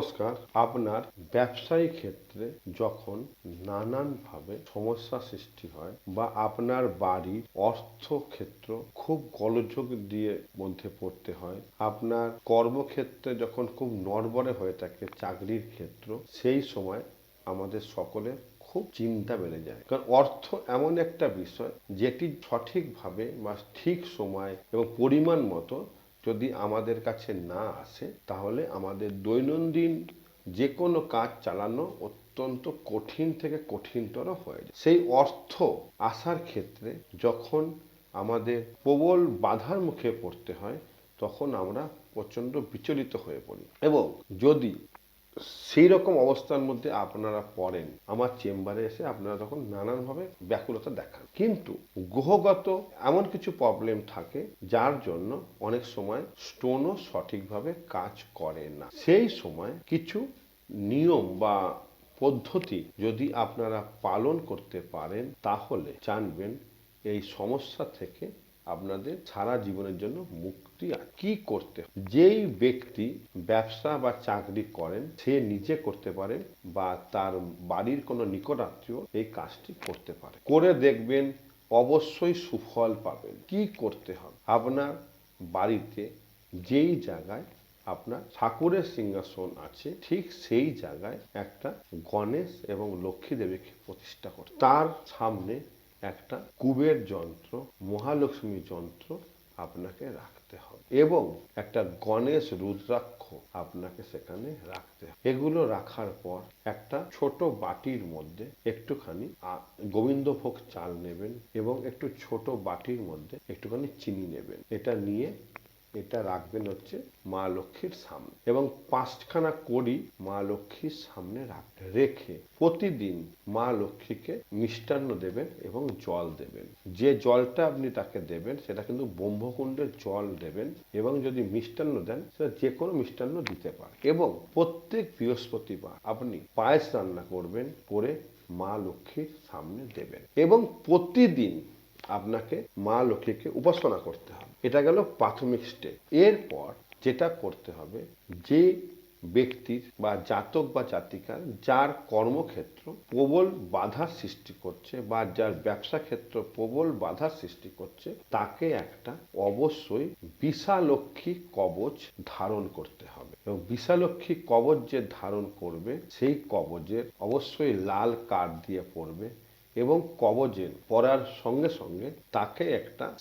নমস্কার। আপনার ব্যবসায়ী ক্ষেত্রে যখন নানানভাবে সমস্যা সৃষ্টি হয় বা আপনার বাড়ির অর্থ ক্ষেত্র খুব গোলযোগ দিয়ে মধ্যে পড়তে হয়, আপনার কর্মক্ষেত্রে যখন খুব নড়বড়ে হয়ে থাকে চাকরির ক্ষেত্র, সেই সময় আমাদের সকলের খুব চিন্তা বেড়ে যায়। কারণ অর্থ এমন একটা বিষয় যেটি সঠিকভাবে বা ঠিক সময় এবং পরিমাণ মতো যদি আমাদের কাছে না আসে, তাহলে আমাদের দৈনন্দিন যে কোনো কাজ চালানো অত্যন্ত কঠিন থেকে কঠিনতর হয়ে যায়। সেই অর্থ আসার ক্ষেত্রে যখন আমাদের প্রবল বাধার মুখে পড়তে হয়, তখন আমরা প্রচণ্ড বিচলিত হয়ে পড়ি। এবং যদি সেই রকম অবস্থার মধ্যে আপনারা পড়েন। আমার চেম্বারে এসে আপনারা তখন নানানভাবে ব্যাকুলতা দেখান। কিন্তু গ্রহগত এমন কিছু প্রবলেম থাকে যার জন্য অনেক সময় স্টোনও সঠিকভাবে কাজ করে না। সেই সময় কিছু নিয়ম বা পদ্ধতি যদি আপনারা পালন করতে পারেন, তাহলে জানবেন এই সমস্যা থেকে আপনাদের সারা জীবনের জন্য মুক্তি। কি করতে যেই ব্যক্তি ব্যবসা বা চাকরি করেন, সে নিজে করতে পারে বা তার বাড়ির কোনো নিকটাত্মীয় এই কাজটি করতে পারে। করে দেখবেন অবশ্যই সুফল পাবেন। কি করতে হবে? আপনার বাড়িতে যেই জায়গায় আপনার ঠাকুরের সিংহাসন আছে, ঠিক সেই জায়গায় একটা গণেশ এবং লক্ষ্মী দেবীকে প্রতিষ্ঠা করে তার সামনে একটা কুবের যন্ত্র, মহালক্ষ্মী যন্ত্র আপনাকে রাখতে হবে এবং একটা গণেশ রুদ্রাক্ষ আপনাকে সেখানে রাখতে হবে। এগুলো রাখার পর একটা ছোট বাটির মধ্যে একটুখানি গোবিন্দভোগ চাল নেবেন এবং একটু ছোট বাটির মধ্যে একটুখানি চিনি নেবেন। এটা নিয়ে এটা রাখবেন হচ্ছে মা লক্ষ্মীর সামনে এবং পাঁচখানা কড়ি মা লক্ষ্মীর সামনে রাখবেন রেখে প্রতিদিন মা লক্ষ্মীকে মিষ্টান্ন দেবেন এবং জল দেবেন। যে জলটা আপনি তাকে দেবেন, সেটা কিন্তু ব্রহ্মকুণ্ডের জল দেবেন এবং যদি মিষ্টান্ন দেন, সেটা যে কোনো মিষ্টান্ন দিতে পারে এবং প্রত্যেক বৃহস্পতিবার আপনি পায়েস রান্না করবেন, করে মা লক্ষ্মীর সামনে দেবেন। এবং প্রতিদিন আপনাকে মা লক্ষ্মীকে উপাসনা করতে হবে। এটা গেল প্রাথমিক স্টেপ এরপর যেটা করতে হবে, যে ব্যক্তির বা জাতক বা জাতিকার যার কর্মক্ষেত্র প্রবল বাধার সৃষ্টি করছে বা যার ব্যবসা ক্ষেত্র প্রবল বাধার সৃষ্টি করছে, তাকে একটা অবশ্যই বিশালক্ষী কবচ ধারণ করতে হবে। এবং বিশালক্ষী কবচ যে ধারণ করবে, সেই কবচের অবশ্যই লাল কাঠ দিয়ে পড়বে। এবং কবজের পড়ার সঙ্গে সঙ্গে তাকে একটা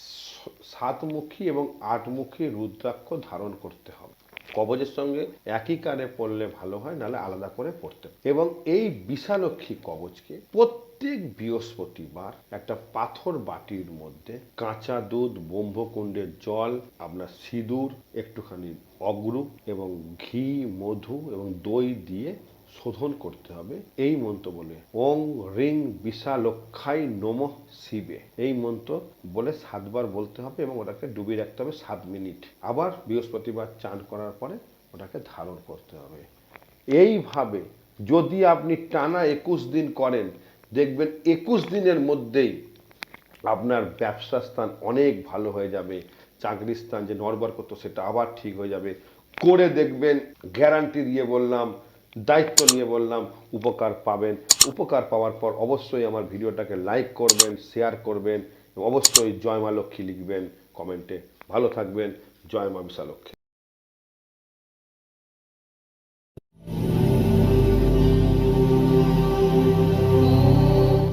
সাতমুখী এবং আটমুখী রুদ্রাক্ষ ধারণ করতে হবে কবজের সঙ্গে একই কানে পড়লে ভালো হয়, নাহলে আলাদা করে পড়তে। এবং এই বিশালক্ষী কবচকে প্রত্যেক বৃহস্পতিবার একটা পাথর বাটির মধ্যে কাঁচা দুধ, ব্রহ্মকুণ্ডের জল, আপনার সিঁদুর, একটুখানি অগ্রু এবং ঘি, মধু এবং দই দিয়ে শোধন করতে হবে। এই মন্ত্র বলে, ওং রিং বিশালক্ষাই নম শিবে। এই মন্ত্র বলে সাতবার বলতে হবে এবং ওটাকে ডুবিয়ে রাখতে হবে সাত মিনিট। আবার বৃহস্পতিবার চান করার পরে ওটাকে ধারণ করতে হবে। এইভাবে যদি আপনি টানা একুশ দিন করেন, দেখবেন একুশ দিনের মধ্যেই আপনার ব্যবসা স্থান অনেক ভালো হয়ে যাবে। চাকরির স্থান যে নড়বড় করতো সেটা আবার ঠিক হয়ে যাবে। করে দেখবেন গ্যারান্টি দিয়ে বললাম দায়িত্ব নিয়ে বললাম, উপকার পাবেন। উপকার পাওয়ার পর অবশ্যই আমার ভিডিওটাকে লাইক করবেন শেয়ার করবেন অবশ্যই জয় মা লক্ষ্মী লিখবেন কমেন্টে। ভালো থাকবেন। জয় মা বিশালক্ষ্মী